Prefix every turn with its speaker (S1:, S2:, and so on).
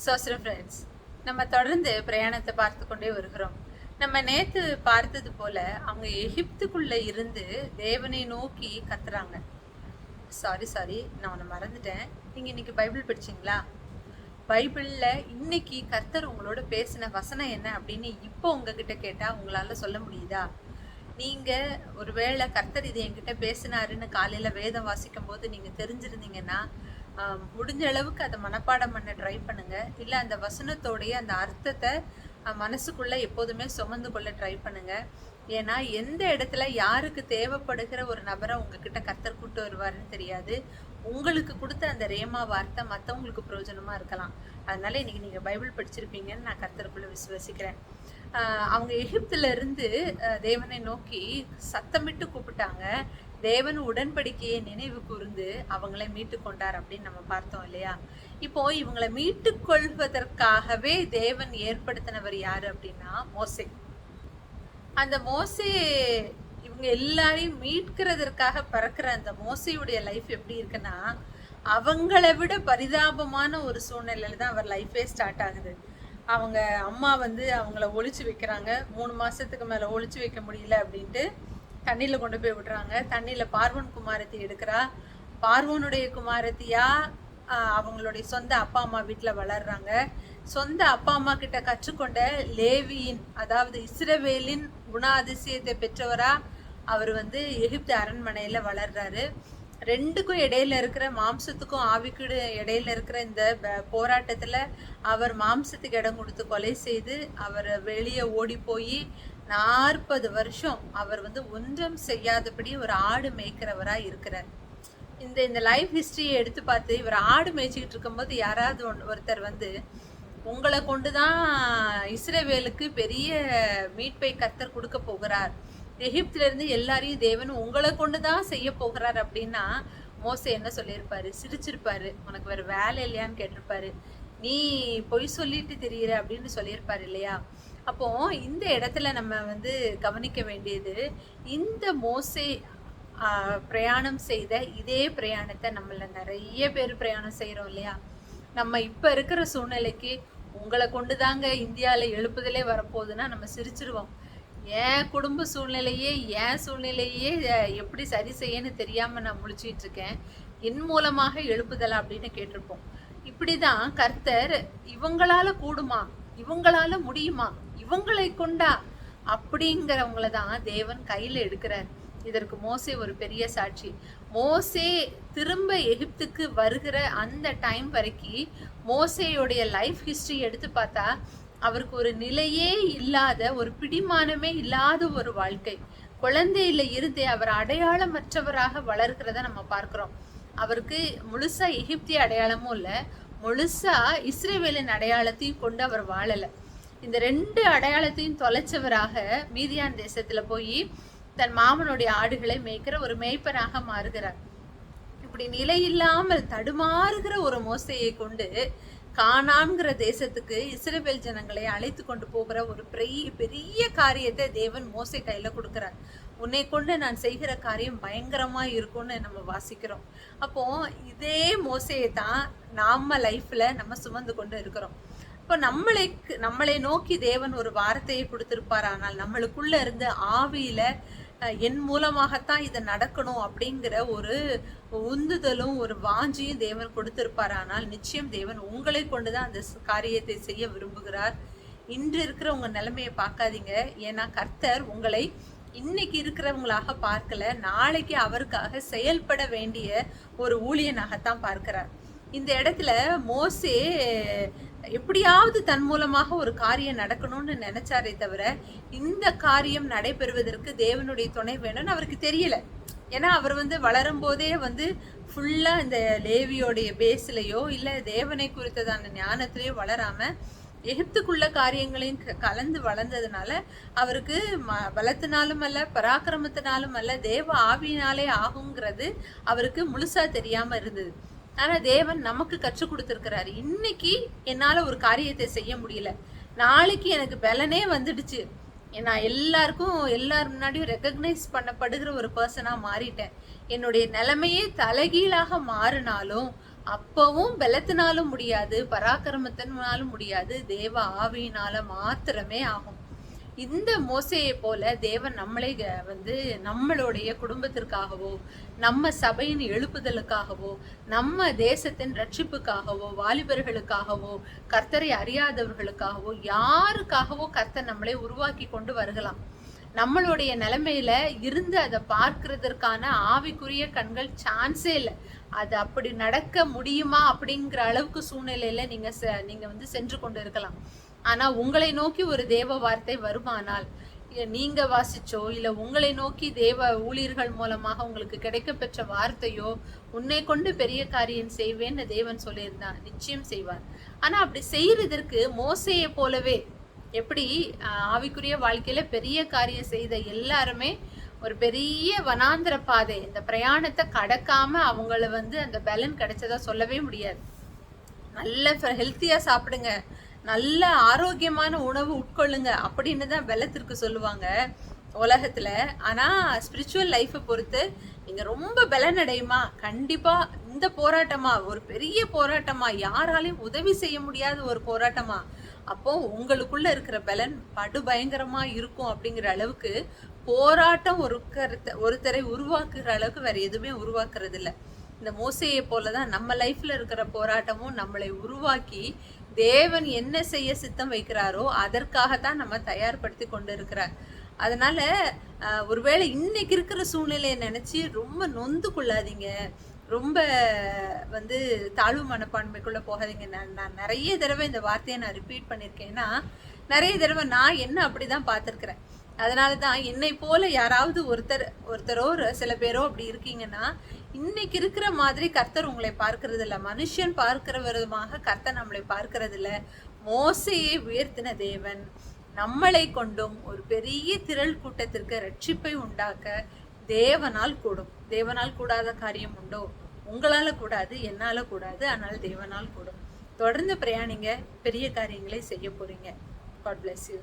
S1: சோசரம் friends நம்ம தொடர்ந்து பிரயாணத்தை பார்த்து கொண்டே வருகிறோம். நம்ம நேத்து பார்த்தது போல அவங்க எகிப்துக்குள்ள இருந்து தேவனை நோக்கி கத்துறாங்க. சாரி சாரி நான் உன்னை மறந்துட்டேன். நீங்க இன்னைக்கு பைபிள் படிச்சீங்களா? பைபிள்ல இன்னைக்கு கர்த்தர் உங்களோட பேசின வசனம் என்ன அப்படின்னு இப்போ உங்ககிட்ட கேட்டா உங்களால சொல்ல முடியுதா? நீங்க ஒருவேளை கர்த்தர் இது என்கிட்ட பேசினாருன்னு காலையில வேதம் வாசிக்கும் போது நீங்க தெரிஞ்சிருந்தீங்கன்னா முடிஞ்ச அளவுக்கு அதை மனப்பாடம் பண்ண ட்ரை பண்ணுங்க. இல்லை அந்த வசனத்தோடைய அந்த அர்த்தத்தை மனசுக்குள்ளே எப்போதுமே சுமந்து கொள்ள ட்ரை பண்ணுங்க. ஏன்னா எந்த இடத்துல யாருக்கு தேவைப்படுகிற ஒரு நபரை உங்ககிட்ட கத்தர் கூட்டு வருவாருன்னு தெரியாது. உங்களுக்கு கொடுத்த அந்த ரேமா வார்த்தை மற்றவங்களுக்கு பிரயோஜனமாக இருக்கலாம். அதனால இன்னைக்கு நீங்கள் பைபிள் படிச்சிருப்பீங்கன்னு நான் கத்தருக்குள்ளே விசுவசிக்கிறேன். அவங்க எகிப்துல இருந்து தேவனை நோக்கி சத்தமிட்டு கூப்பிட்டாங்க. தேவன் உடன்படிக்கையை நினைவு கூர்ந்து அவங்களை மீட்டு கொண்டார் அப்படின்னு நம்ம பார்த்தோம் இல்லையா? இப்போ இவங்களை மீட்டு கொள்வதற்காகவே தேவன் ஏற்படுத்தினவர் யாரு அப்படின்னா மோசே. அந்த மோசே இவங்க எல்லாரையும் மீட்கிறதற்காக பறக்கிற அந்த மோசையுடைய லைஃப் எப்படி இருக்குன்னா அவங்கள விட பரிதாபமான ஒரு சூழ்நிலையில தான் அவர் லைஃபே ஸ்டார்ட் ஆகுது. அவங்க அம்மா வந்து அவங்கள ஒழிச்சு வைக்கிறாங்க. மூணு மாசத்துக்கு மேல ஒழிச்சு வைக்க முடியல அப்படின்ட்டு தண்ணியில் கொண்டு போய் விடுறாங்க. தண்ணியில் பார்வன் குமாரத்தி எடுக்கிறா. பார்வனுடைய குமாரத்தியா அவங்களுடைய சொந்த அப்பா அம்மா வீட்டில் வளர்றாங்க. சொந்த அப்பா அம்மா கிட்ட கற்றுக்கொண்ட லேவியின் அதாவது இஸ்ரவேலின் குணாதிசயத்தை பெற்றவரா அவர் வந்து எகிப்து அரண்மனையில் வளர்றாரு. ரெண்டுக்கும் இடையில இருக்கிற மாம்சத்துக்கும் ஆவிக்கு இடையில இருக்கிற இந்த போராட்டத்தில் அவர் மாம்சத்துக்கு இடம் கொடுத்து கொலை செய்து அவர் வெளியே ஓடி போய் நாற்பது வருஷம் அவர் வந்து ஒன்றும் செய்யாதபடி ஒரு ஆடு மேய்க்கிறவரா இருக்கிறார். இந்த இந்த லைஃப் ஹிஸ்டரியை எடுத்து பார்த்து இவர் ஆடு மேய்ச்சிக்கிட்டு இருக்கும்போது யாராவது ஒன்- ஒருத்தர் வந்து உங்களை கொண்டுதான் இஸ்ரேவேலுக்கு பெரிய மீட்பை கத்தர் கொடுக்க போகிறார். எகிப்திலிருந்து எல்லாரையும் தேவன் உங்களை கொண்டுதான் செய்ய போகிறார். அப்படின்னா மோசே என்ன சொல்லியிருப்பாரு? சிரிச்சிருப்பாரு. உனக்கு வேற வேலை இல்லையான்னு கேட்டிருப்பாரு. நீ பொய் சொல்லிட்டு தெரியுற அப்படின்னு சொல்லியிருப்பாரு இல்லையா? அப்போ இந்த இடத்துல நம்ம வந்து கவனிக்க வேண்டியது இந்த மோசே பிரயாணம் செய்த இதே பிரயாணத்தை நம்மள நிறைய பேர் பிரயாணம் செய்கிறோம் இல்லையா? நம்ம இப்ப இருக்கிற சூழ்நிலைக்கு உங்களை கொண்டு தாங்க இந்தியாவில் எழுப்புதலே வரப்போகுதுன்னா நம்ம சிரிச்சிருவோம். என் குடும்ப சூழ்நிலையே என் சூழ்நிலையே எப்படி சரி செய்யன்னு தெரியாம நான் முழிச்சிட்டு இருக்கேன். என் மூலமாக எழுப்புதலா அப்படின்னு கேட்டிருப்போம். இப்படிதான் கர்த்தர் இவங்களால கூடுமா? இவங்களால முடியுமா? இவங்களை கொண்டா? அப்படிங்கிறவங்கள தான் தேவன் கையில எடுக்கிறார். இதற்கு மோசே ஒரு பெரிய சாட்சி. மோசே திரும்ப எகிப்துக்கு வருகிற அந்த டைம் வரைக்கும் மோசேயுடைய லைஃப் ஹிஸ்டரி எடுத்து பார்த்தா அவருக்கு ஒரு நிலையே இல்லாத ஒரு பிடிமானமே இல்லாத ஒரு வாழ்க்கை. குழந்தையில இருந்தே அவர் அடையாளமற்றவராக வளர்கிறத நம்ம பார்க்கிறோம். அவருக்கு முழுசா எகிப்திய அடையாளமும் இல்ல. முழுசா இஸ்ரேவேலின் அடையாளத்தையும் கொண்டு அவர் வாழலை. இந்த ரெண்டு அடையாளத்தையும் தொலைச்சவராக மீதியான் தேசத்துல போய் தன் மாமனுடைய ஆடுகளை மேய்க்கிற ஒரு மேய்ப்பனாக மாறுகிறார். இப்படி நிலையில்லாமல் தடுமாறுகிற ஒரு மோசையை கொண்டு காணான்கிற தேசத்துக்கு இஸ்ரவேல் ஜனங்களை அழைத்து கொண்டு போகிற ஒரு பெரிய பெரிய காரியத்தை தேவன் மோசை கையில கொடுக்கிறார். உன்னை கொண்டு நான் செய்கிற காரியம் பயங்கரமாக இருக்கும்னு நம்ம வாசிக்கிறோம். அப்போது இதே மோசையை தான் நாம் லைஃப்பில் நம்ம சுமந்து கொண்டு இருக்கிறோம். இப்போ நம்மளை நம்மளை நோக்கி தேவன் ஒரு வார்த்தையை கொடுத்திருப்பார். ஆனால் நம்மளுக்குள்ள இருந்து ஆவியில என் மூலமாகத்தான் இது நடக்கணும் அப்படிங்கிற ஒரு உந்துதலும் ஒரு வாஞ்சியும் தேவன் கொடுத்திருப்பார். ஆனால் நிச்சயம் தேவன் உங்களை கொண்டுதான் அந்த காரியத்தை செய்ய விரும்புகிறார். இன்று இருக்கிற உங்க நிலைமையை பார்க்காதீங்க. ஏன்னா கர்த்தர் உங்களை இன்னைக்கு இருக்கிறவங்களாக பார்க்கல நாளைக்கு அவருக்காக செயல்பட வேண்டிய ஒரு ஊழியனாகத்தான் பார்க்கிறார். இந்த இடத்துல மோசே எப்படியாவது தன் மூலமாக ஒரு காரியம் நடக்கணும்னு நினைச்சாரே தவிர இந்த காரியம் நடைபெறுவதற்கு தேவனுடைய துணை வேணும்னு அவருக்கு தெரியல. ஏன்னா அவர் வந்து வளரும் போதே வந்து ஃபுல்லாக இந்த லேவியோடைய பேஸ்லையோ இல்லை தேவனை குறித்ததான ஞானத்திலையோ வளராமல் எகிப்துக்குள்ள காரியங்களையும் க- கலந்து வளர்ந்ததுனால அவருக்கு ம- பலத்தினாலும் அல்ல பராக்கிரமத்தினாலும் அல்ல தேவ ஆவியினாலே ஆகுங்கிறது அவருக்கு முழுசா தெரியாம இருந்தது. ஆனா தேவன் நமக்கு கற்றுக் கொடுத்துருக்கிறாரு. இன்னைக்கு என்னால ஒரு காரியத்தை செய்ய முடியல. நாளைக்கு எனக்கு பலனே வந்துடுச்சு. நான் எல்லாருக்கும் எல்லார் முன்னாடியும் ரெக்கக்னைஸ் பண்ணப்படுகிற ஒரு பர்சனாக மாறிட்டேன். என்னுடைய நிலைமையே தலைகீழாக மாறினாலும் அப்பவும் பலத்தினாலும் முடியாது பராக்கிரமத்தினாலும் முடியாது. தேவ ஆவியினால மாத்திரமே ஆகும். இந்த மோசையை போல தேவன் நம்மளை க- வந்து நம்மளுடைய குடும்பத்திற்காகவோ நம்ம சபையின் எழுப்புதலுக்காகவோ நம்ம தேசத்தின் ரட்சிப்புக்காகவோ வாலிபர்களுக்காகவோ கர்த்தரை அறியாதவர்களுக்காகவோ யாருக்காகவோ கர்த்தர் நம்மளை உருவாக்கி கொண்டு வருகலாம். நம்மளுடைய நிலைமையில இருந்து அதை பார்க்கறதற்கான ஆவிக்குரிய கண்கள் சான்ஸே இல்லை. அது அப்படி நடக்க முடியுமா அப்படிங்கிற அளவுக்கு சூழ்நிலையில நீங்க செ- நீங்க வந்து சென்று கொண்டு இருக்கலாம் ஆனா உங்களை நோக்கி ஒரு தேவ வார்த்தை வருமானால் நீங்க வாசிச்சோ இல்ல உங்களை நோக்கி தேவ ஊழியர்கள் மூலமாக உங்களுக்கு கிடைக்க பெற்ற வார்த்தையோ உன்னை கொண்டு பெரிய காரியம் செய்வேன்னு தேவன் சொல்லியிருந்தான் நிச்சயம் செய்வார். ஆனா அப்படி செய்யறதற்கு மோசையை போலவே எப்படி ஆவிக்குரிய வாழ்க்கையில பெரிய காரியம் செய்த எல்லாருமே ஒரு பெரிய வனாந்திர பாதை. இந்த பிரயாணத்தை கடக்காம அவங்கள வந்து அந்த பலன் கிடைச்சதா சொல்லவே முடியாது. நல்ல ஹெல்த்தியா சாப்பிடுங்க. நல்ல ஆரோக்கியமான உணவு உட்கொள்ளுங்க அப்படின்னு தான் பலத்திற்கு சொல்லுவாங்க உலகத்துல. ஆனா ஸ்பிரிச்சுவல் லைஃப்பை பொறுத்து நீங்க ரொம்ப பலனடையுமா கண்டிப்பா இந்த போராட்டமா ஒரு பெரிய போராட்டமா யாராலையும் உதவி செய்ய முடியாத ஒரு போராட்டமா? அப்போ உங்களுக்குள்ள இருக்கிற பலன் படு பயங்கரமா இருக்கும் அப்படிங்கிற அளவுக்கு போராட்டம் ஒரு கருத்தை ஒருத்தரை உருவாக்குகிற அளவுக்கு வேற எதுவுமே உருவாக்குறது இல்லை இந்த மோசையை போலதான் நம்ம லைஃப்ல இருக்கிற போராட்டமும் நம்மளை உருவாக்கி தேவன் என்ன செய்ய சித்தம் வைக்கிறாரோ அதற்காகத்தான் நம்ம தயார்படுத்தி கொண்டு இருக்கிறார் அதனால ஒருவேளை இன்னைக்கு இருக்கிற சூழ்நிலையை நினைச்சு ரொம்ப நொந்து கொள்ளாதீங்க. ரொம்ப வந்து தாழ்வு மனப்பான்மைக்குள்ள போகாதீங்க. நான் நான் நிறைய தடவை இந்த வார்த்தையை நான் ரிப்பீட் பண்ணியிருக்கேன்னா நிறைய தடவை நான் என்ன அப்படிதான் பார்த்துருக்குறேன். அதனால தான் என்னை போல யாராவது ஒருத்தர் ஒருத்தரோ சில பேரோ அப்படி இருக்கீங்கன்னா இன்னைக்கு இருக்கிற மாதிரி கர்த்தர் உங்களை பார்க்கறது இல்லை மனுஷன் பார்க்கிற விதமாக கர்த்தர் நம்மளை பார்க்கறது இல்லை மோசையை உயர்த்தின தேவன். நம்மளை கொண்டும் ஒரு பெரிய திரள் கூட்டத்திற்கு ரட்சிப்பை உண்டாக்க தேவனால் கூடும். தேவனால் கூடாத காரியம் உண்டோ? உங்களால் கூடாது என்னால் கூடாது ஆனால் தேவனால் கூடும். தொடர்ந்து பிரயாணிங்க பெரிய காரியங்களை செய்ய போறீங்க. God bless you